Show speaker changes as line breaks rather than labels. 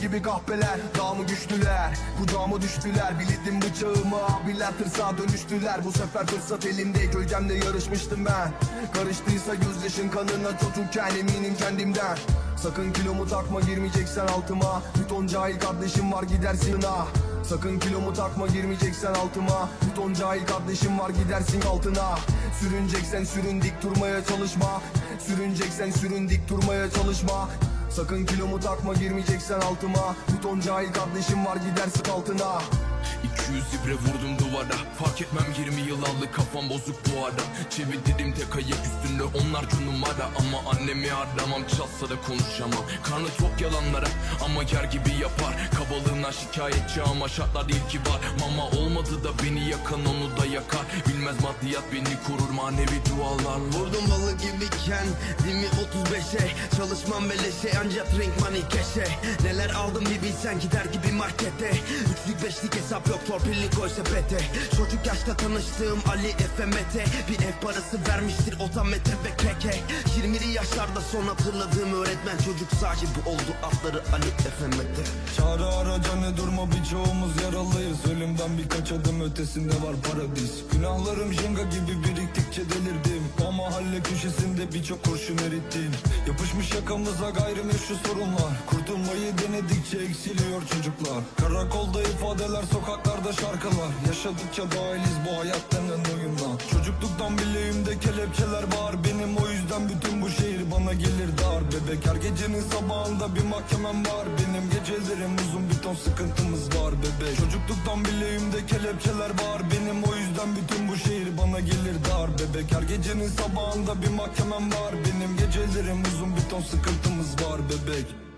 gibi kahpeler Daha mı güçlüler Kucağıma düştüler. Bilittim bıçağımı abiler tırsağa dönüştüler. Bu sefer fırsat elimde Gölgemle yarışmıştım ben. Karıştıysa gözyaşın kanına çocukken eminim kendimden. Sakın kilomu takma girmeyeceksen altıma. Bir ton cahil kardeşim var gidersin ha. Sakın kilomu takma girmeyeceksen altıma. Bir ton cahil kardeşim var gidersin altına. Sürüneceksen sürün dik durmaya çalışma. Sürüneceksen sürün dik durmaya çalışma Sakın kilomu takma girmeyeceksen altıma. Bir ton cahil kardeşim var gidersin altına.
200 ibre vurdum duvara. Fark etmem 20 yıl aldı kafam bozuk bu ara. Çevirdim tek ayak üstünde onlarca numara. Ama annemi aramam çalsa da konuşamam. Karnı tok yalanlara ama yer gibi yapar. Kabalığından şikayetçi ama şartlar değil kibar Mama olmadı da beni yakan onu da yakar. Bilmez maddiyat beni korur manevi dualarla
Vurdum balı gibiyken Dimi 35'e Çalışmam beleşe ancak drink money keşe Neler aldım bir bilsen gider gibi markete. Üçlük beşlik hesap yok torpilli koy sepete. Çocuk yaşta tanıştığım Ali Efe Mete Bir ev parası vermiştir otometre ve keke. 20'li yaşlarda son hatırladığım öğretmen Çocuk sahibi oldu adları Ali Efe Mete
Çare araca ne durma birçoğumuz yaralıyız. Ölümden birkaç adım ötesinde var paradis. Günahlarım jenga gibi biriktikçe delirdim O mahalle köşesinde birçok kurşun erittim Yapışmış yakamıza gayrimeşru sorunlar. Kurtulmayı denedikçe eksiliyor çocuklar. Karakolda ifadeler sokaklarda şarkılar. Yaşadıkça dahiliz bu hayat denen oyundan Çocukluktan bileğimde kelepçeler var. Benim o yüzden bütün bu şehir bana gelir dar Bebek her gecenin sabahında bir mahkemem var. Benim gecelerim uzun bir ton sıkıntımız var bebek. Çocukluktan bileğimde kelepçeler var. Benim o yüzden bütün bu şehir bana gelir dar Bebek. Her gecenin sabahında bir mahkemem var. Benim gecelerim uzun bir ton sıkıntımız var bebek